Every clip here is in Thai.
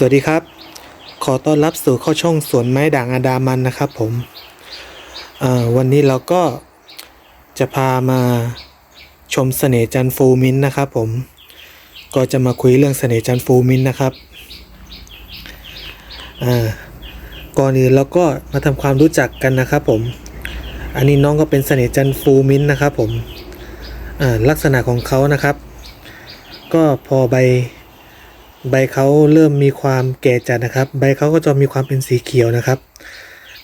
สวัสดีครับ ขอต้อนรับสู่เข้าช่องสวนไม้ด่างอาดามันนะครับผมอ่าวันนี้เราก็จะพามาชมเสน่ห์จันฟูมินนะครับผม ก็จะมาคุยเรื่องเสน่ห์จันฟูมินนะครับอ่าก่อนอื่นเราก็มาทำความรู้จักกันนะครับผม อันนี้น้องก็เป็นเสน่ห์จันฟูมินนะครับผมอ่าลักษณะของเขานะครับ ก็พอใบ ใบเขาเริ่มมีความแก่จัดนะครับ ใบเขาก็จะมีความเป็นสีเขียวนะครับ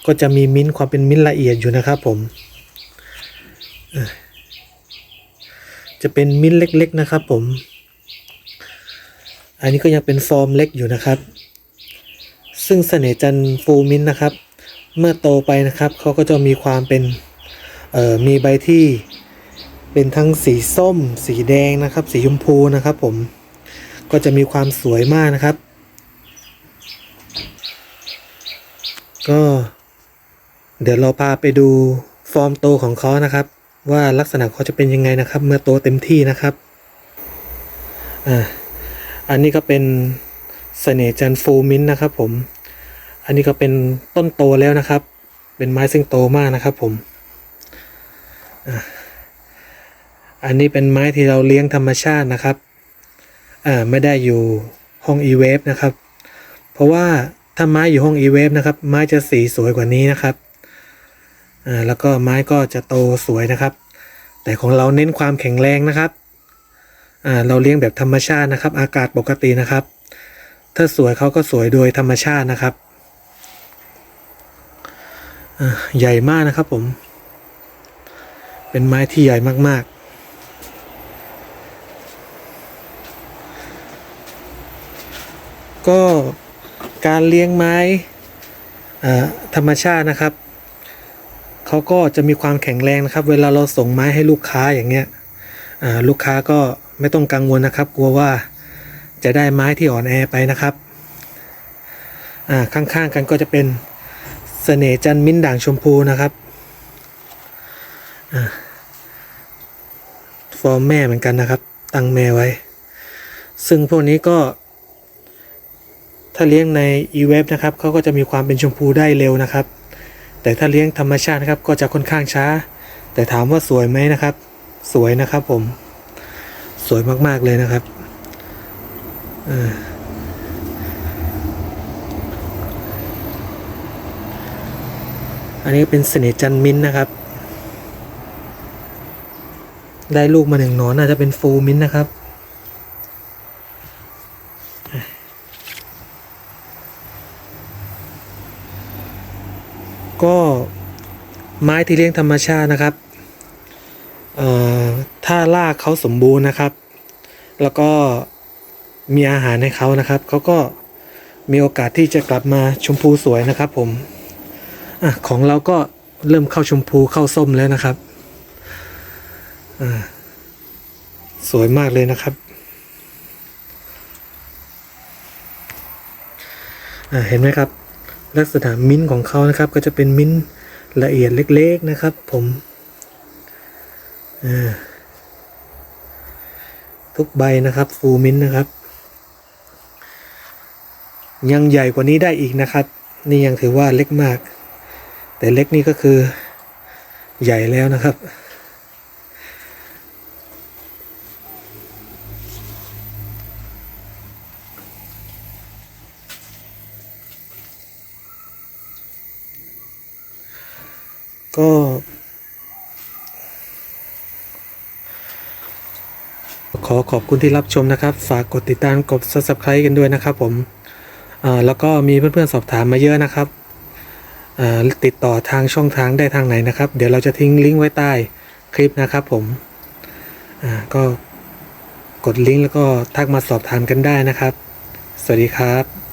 ก็จะมีมิ้นท์ความเป็นมิ้นท์ละเอียดอยู่นะครับผม จะเป็นมิ้นท์เล็กๆนะครับ ผม อันนี้ก็ยังเป็นฟอร์มเล็กอยู่นะครับ ซึ่งเสน่ห์จันทร์ฟูมิ้นท์นะครับ เมื่อโตไปนะครับเขาก็จะมีความเป็นมีใบที่เป็นทั้งสีส้ม สีแดงนะครับ สีชมพูนะครับผม ก็จะมีความสวยมากนะครับ ก็ เดี๋ยวเราพาไปดูฟอร์มโตของเขานะครับ ว่าลักษณะเขาจะเป็นยังไงนะครับ เมื่อโตเต็มที่นะครับอ่าอันนี้ก็เป็นเสน่จันฟูมินท์นะครับ ผม อันนี้ก็เป็นต้นโตแล้วนะครับ เป็นไม้ซึ่งโตมากนะครับผมอ่าอันนี้เป็นไม้ที่เราเลี้ยงธรรมชาตินะครับ ไม่ได้อยู่ห้อง e-wave นะครับ เพราะว่าถ้าไม้อยู่ห้อง e-wave นะครับ ไม้จะสีสวยกว่านี้นะครับแล้วก็ไม้ก็จะโตสวยนะครับ แต่ของเราเน้นความแข็งแรงนะครับเราเลี้ยงแบบธรรมชาตินะครับ อากาศปกตินะครับ ถ้าสวยเขาก็สวยโดยธรรมชาตินะครับใหญ่มากนะครับผม เป็นไม้ที่ใหญ่มากๆ ก็การเลี้ยงไม้ธรรมชาตินะครับเขาก็จะมีความแข็งแรงนะครับ เวลาเราส่งไม้ให้ลูกค้าอย่างเงี้ยลูกค้าก็ไม่ต้องกังวลนะครับ กลัวว่าจะได้ไม้ที่อ่อนแอไปนะครับข้างๆกันก็จะเป็นเสน่จันมิ้นด่างชมพูนะครับอฟอร์มแม่เหมือนกันนะครับ ตั้งแม่ไว้ ซึ่งพวกนี้ก็ ถ้าเลี้ยงใน e-web นะครับเขาก็จะมีความเป็นชมพูได้เร็วนะครับ แต่ถ้าเลี้ยงธรรมชาตินะครับก็จะค่อนข้างช้า แต่ถามว่าสวยไหมนะครับ สวยนะครับผม สวยมากๆเลยนะครับอันนี้เป็นเสน่จันมิ้นท์นะครับ ได้ลูกมาหนึ่งหนอนน่าจะเป็นฟูมิ้นท์นะครับ ก็ไม้ที่เลี้ยงธรรมชาตินะครับถ้ารากเขาสมบูรณ์นะครับ แล้วก็มีอาหารให้เขานะครับเขาก็มีโอกาสที่จะกลับมาชมพูสวยนะครับ ผมอของเราก็เริ่มเข้าชมพูเข้าส้มแล้วนะครับสวยมากเลยนะครับเห็นไหมครับ ลักษณะมิ้นท์ของเขานะครับ ก็จะเป็นมิ้นท์ละเอียดเล็กๆนะครับ ผมทุกใบนะครับฟูมิ้นท์นะครับ ยังใหญ่กว่านี้ได้อีกนะครับ นี่ยังถือว่าเล็กมาก แต่เล็กนี่ก็คือใหญ่แล้วนะครับ ก็ ขอขอบคุณที่รับชมนะครับ ฝากกดติดตามกด subscribe กันด้วยนะครับผมแล้วก็มีเพื่อนๆสอบถามมาเยอะนะครับติดต่อทางช่องทางได้ทางไหนนะครับ เดี๋ยวเราจะทิ้งลิงก์ไว้ใต้คลิปนะครับผมก็กดลิงก์แล้วก็ทักมาสอบถามกันได้นะครับ สวัสดีครับ